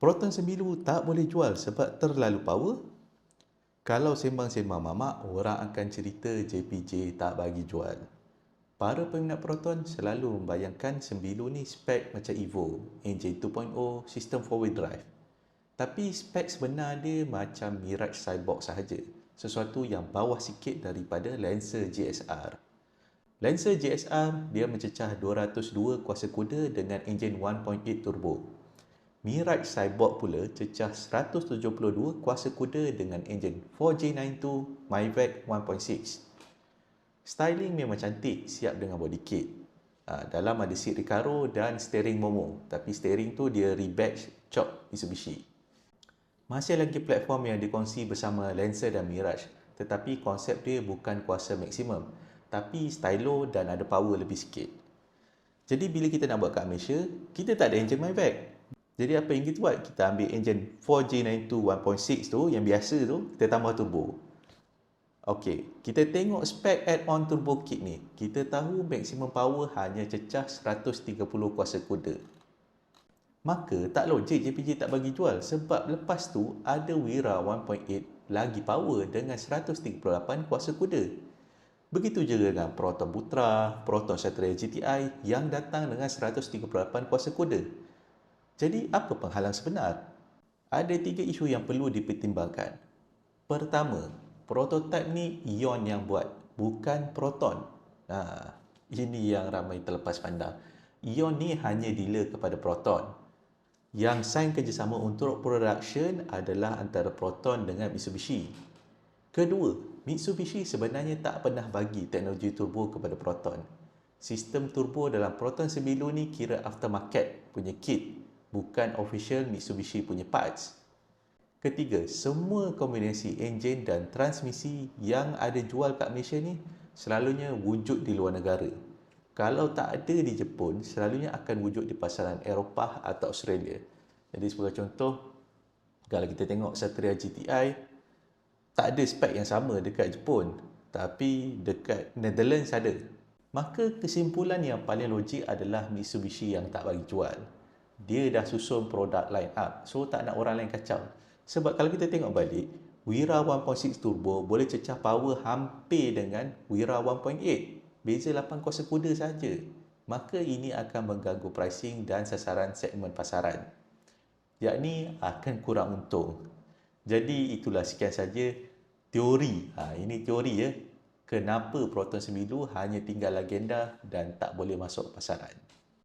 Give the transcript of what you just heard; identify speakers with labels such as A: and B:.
A: Proton sembilu tak boleh jual sebab terlalu power. Kalau sembang-sembang mamak, orang akan cerita JPJ tak bagi jual. Para peminat Proton selalu membayangkan sembilu ni spek macam Evo, enjin 2.0, sistem 4-wheel drive. Tapi spek sebenar dia macam Mirage Cyborg sahaja, sesuatu yang bawah sikit daripada Lancer GSR. Lancer GSR dia mencecah 202 kuasa kuda dengan enjin 1.8 turbo Mirage Cyborg pula cecah 172 kuasa kuda dengan enjin 4J92 Myvac 1.6. Styling memang cantik, siap dengan body kit. Ha, dalam ada seat Recaro dan steering Momo, tapi steering tu dia rebadge chop Mitsubishi. Masih lagi platform yang dikongsi bersama Lancer dan Mirage, tetapi konsep dia bukan kuasa maksimum, tapi stylo dan ada power lebih sikit. Jadi bila kita nak buat kat Malaysia, kita tak ada enjin Myvac. Jadi apa yang kita buat? Kita ambil engine 4J92 1.6 tu yang biasa tu, kita tambah turbo. Okey, kita tengok spek add-on turbo kit ni. Kita tahu maximum power hanya cecah 130 kuasa kuda. Maka tak logik JPJ tak bagi jual sebab lepas tu ada Wira 1.8 lagi power dengan 138 kuasa kuda. Begitu juga dengan Proton Putra, Proton Satria GTI yang datang dengan 138 kuasa kuda. Jadi, apa penghalang sebenar? Ada tiga isu yang perlu dipertimbangkan. Pertama, prototipe ni ion yang buat, bukan proton. Nah, ini yang ramai terlepas pandang. Ion ni hanya dealer kepada proton. Yang sign kerjasama untuk production adalah antara proton dengan Mitsubishi. Kedua, Mitsubishi sebenarnya tak pernah bagi teknologi turbo kepada proton. Sistem turbo dalam proton sembilu ni kira aftermarket punya kit bukan official Mitsubishi punya parts. Ketiga, semua kombinasi enjin dan transmisi yang ada jual kat Malaysia ni selalunya wujud di luar negara. Kalau tak ada di Jepun, selalunya akan wujud di pasaran Eropah atau Australia. Jadi sebagai contoh, kalau kita tengok Satria GTI, tak ada spek yang sama dekat Jepun, tapi dekat Netherlands ada. Maka kesimpulan yang paling logik adalah Mitsubishi yang tak bagi jual dia dah susun produk line up so tak nak orang lain kacau. Sebab kalau kita tengok balik Wira 1.6 turbo boleh cecah power hampir dengan Wira 1.8 beza 8 kuasa kuda saja. Maka ini akan mengganggu pricing dan sasaran segmen pasaran. Yakni akan kurang untung. Jadi itulah sekian saja teori. Ha, ini teori ya. Kenapa Proton Sembilu hanya tinggal legenda dan tak boleh masuk pasaran